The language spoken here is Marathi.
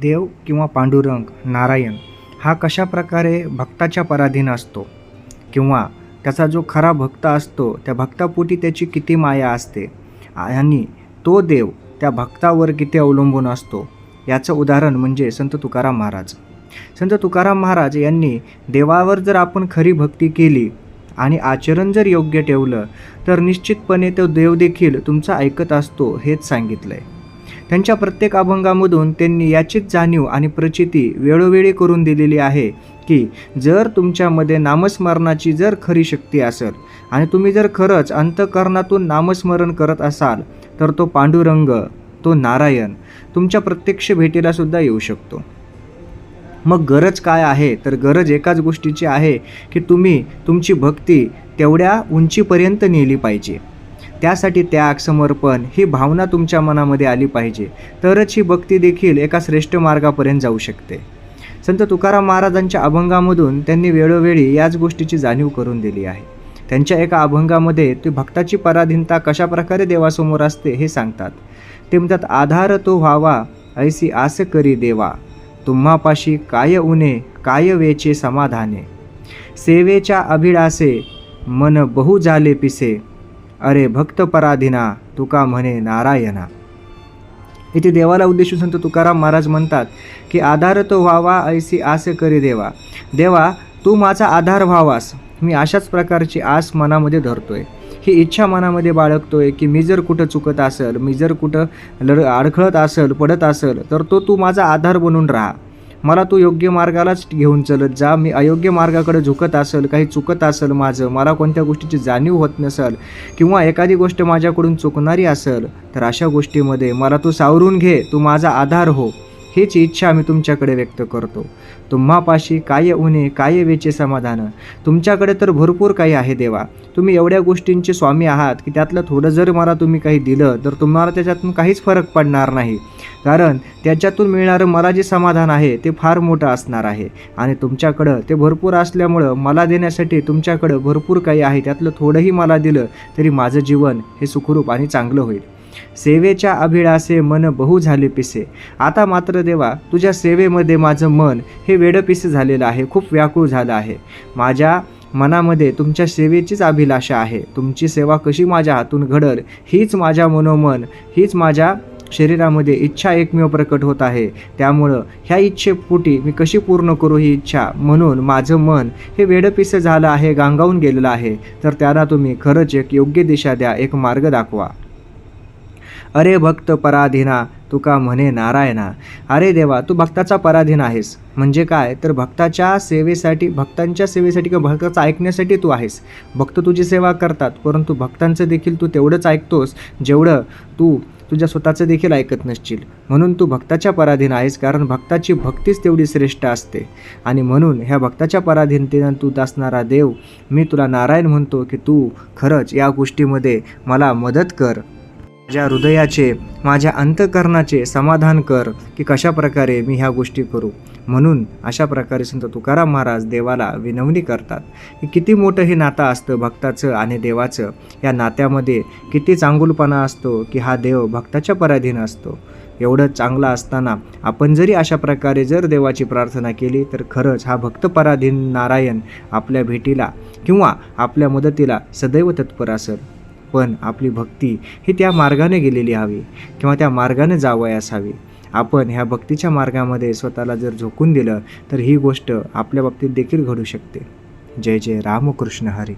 देव किंवा पांडुरंग नारायण हा कशा प्रकारे भक्ताच्या पराधीन असतो? किंवा त्याचा जो खरा भक्त असतो त्या भक्तापोटी त्याची किती माया असते? आणि तो देव त्या भक्तावर किती अवलंबून असतो? याचं उदाहरण म्हणजे संत तुकाराम महाराज. संत तुकाराम महाराज यांनी देवावर जर आपण खरी भक्ती केली आणि आचरण जर योग्य ठेवलं तर निश्चितपणे तो देव देखील तुमचं ऐकत असतो हेच सांगितलं आहे त्यांच्या प्रत्येक अभंगामधून त्यांनी याचीच जाणीव आणि प्रचिती वेळोवेळी करून दिलेली आहे की जर तुमच्यामध्ये नामस्मरणाची जर खरी शक्ती असेल आणि तुम्ही जर खरंच अंतकरणातून नामस्मरण करत असाल तर तो पांडुरंग तो नारायण तुमच्या प्रत्यक्ष भेटीला सुद्धा येऊ शकतो. मग गरज काय आहे? तर गरज एकाच गोष्टीची आहे की तुम्ही तुमची भक्ती तेवढ्या उंचीपर्यंत नेली पाहिजे. त्यासाठी त्याग समर्पण ही भावना तुमच्या मनामध्ये आली पाहिजे. तरच ही भक्ती देखील एका श्रेष्ठ मार्गापर्यंत जाऊ शकते. संत तुकाराम महाराजांच्या अभंगामधून त्यांनी वेळोवेळी याच गोष्टीची जाणीव करून दिली आहे. त्यांच्या एका अभंगामध्ये ते भक्ताची पराधीनता कशा प्रकारे देवासमोर असते हे सांगतात. ते म्हणतात आधार तो व्हावा ऐसी आस करी देवा. तुम्हापाशी काय उने काय वेचे समाधाने. सेवेच्या अभिडासे मन बहु झाले पिसे. अरे भक्त पराधीना तुका म्हणे नारायणा. इथे देवाला उद्देशून संत तुकाराम महाराज म्हणतात की आधार तो व्हावा ऐसी आस करी देवा. देवा तू माझा आधार व्हावास. मी अशाच प्रकारची आस मनामध्ये धरतोय. ही इच्छा मनामध्ये बाळगतोय की मी जर कुठं चुकत असेल मी जर कुठं लढ अडखळत असेल पडत असेल तर तो तू माझा आधार बनून राहा. मला तू योग्य मार्गालाच घेऊन चलत जा. मी अयोग्य मार्गाकडे झुकत असेल काही चुकत असेल माझं मला कोणत्या गोष्टीची जाणीव होत नसेल किंवा एखादी गोष्ट माझ्याकडून चुकणारी असेल तर अशा गोष्टीमध्ये मला तू सावरून घे. तू माझा आधार हो. हीच इच्छा आम्ही तुमच्याकडे व्यक्त करतो. तुम्हापाशी काय उणे काय वेचे समाधान? तुमच्याकडे तर भरपूर काही आहे देवा. तुम्ही एवढ्या गोष्टींचे स्वामी आहात की त्यातलं थोडं जर मला तुम्ही काही दिलं तर तुम्हाला त्याच्यातून काहीच फरक पडणार नाही. कारण त्याच्यातून मिळणारं मला जे समाधान आहे ते फार मोठं असणार आहे. आणि तुमच्याकडं ते भरपूर असल्यामुळं मला देण्यासाठी तुमच्याकडं भरपूर काही आहे. त्यातलं थोडंही मला दिलं तरी माझं जीवन हे सुखरूप आणि चांगलं होईल. सेवेच्या अभिळासे मन बहु झाले पिसे. आता मात्र देवा तुझ्या सेवेमध्ये माझं मन हे वेडपिसे झालेलं आहे खूप व्याकुळ झालं आहे. माझ्या मनामध्ये तुमच्या सेवेचीच अभिलाषा आहे. तुमची सेवा कशी माझ्या हातून घडल हीच माझ्या मनोमन हीच माझ्या शरीरामध्ये इच्छा एकमेव प्रकट होत आहे. त्यामुळं ह्या इच्छेपोटी मी कशी पूर्ण करू ही इच्छा? म्हणून माझं मन हे वेडपिसं झालं आहे गांगावून गेलेलं आहे. तर त्याला तुम्ही खरंच एक योग्य दिशा द्या एक मार्ग दाखवा. अरे भक्त पराधीना तुका म्हणे नारायणा? अरे देवा तू भक्ताचा पराधीन आहेस. म्हणजे काय? तर भक्ताच्या सेवेसाठी भक्तांच्या सेवेसाठी किंवा भक्ताचं ऐकण्यासाठी तू आहेस. भक्त तुझी सेवा करतात परंतु भक्तांचं देखील तू तेवढंच ऐकतोस जेवढं तू तुझ्या स्वतःचं देखील ऐकत नसशील. म्हणून तू भक्ताच्या पराधीन आहेस कारण भक्ताची भक्तीच तेवढी श्रेष्ठ असते. आणि म्हणून ह्या भक्ताच्या पराधीनतेनं तू दासणारा देव मी तुला नारायण म्हणतो की तू खरंच या गोष्टीमध्ये मला मदत कर. माझ्या हृदयाचे माझ्या अंतकरणाचे समाधान कर की कशा प्रकारे मी ह्या गोष्टी करू. म्हणून अशा प्रकारे संत तुकाराम महाराज देवाला विनवणी करतात की किती मोठं हे नातं असतं भक्ताचं आणि देवाचं. या नात्यामध्ये किती चांगुलपणा असतो की हा देव भक्ताच्या पराधीन असतो. एवढं चांगलं असताना आपण जरी अशा प्रकारे जर देवाची प्रार्थना केली तर खरंच हा भक्तपराधीन नारायण आपल्या भेटीला किंवा आपल्या मदतीला सदैव तत्पर असेल. पण आपली भक्ती ही त्या मार्गाने गेलेली हवी किंवा त्या मार्गाने जावयास हवी. आपण ह्या भक्तीच्या मार्गामध्ये स्वतःला जर झोकून दिलं तर ही गोष्ट आपल्या बाबतीत देखील घडू शकते. जय जय रामकृष्ण हरी.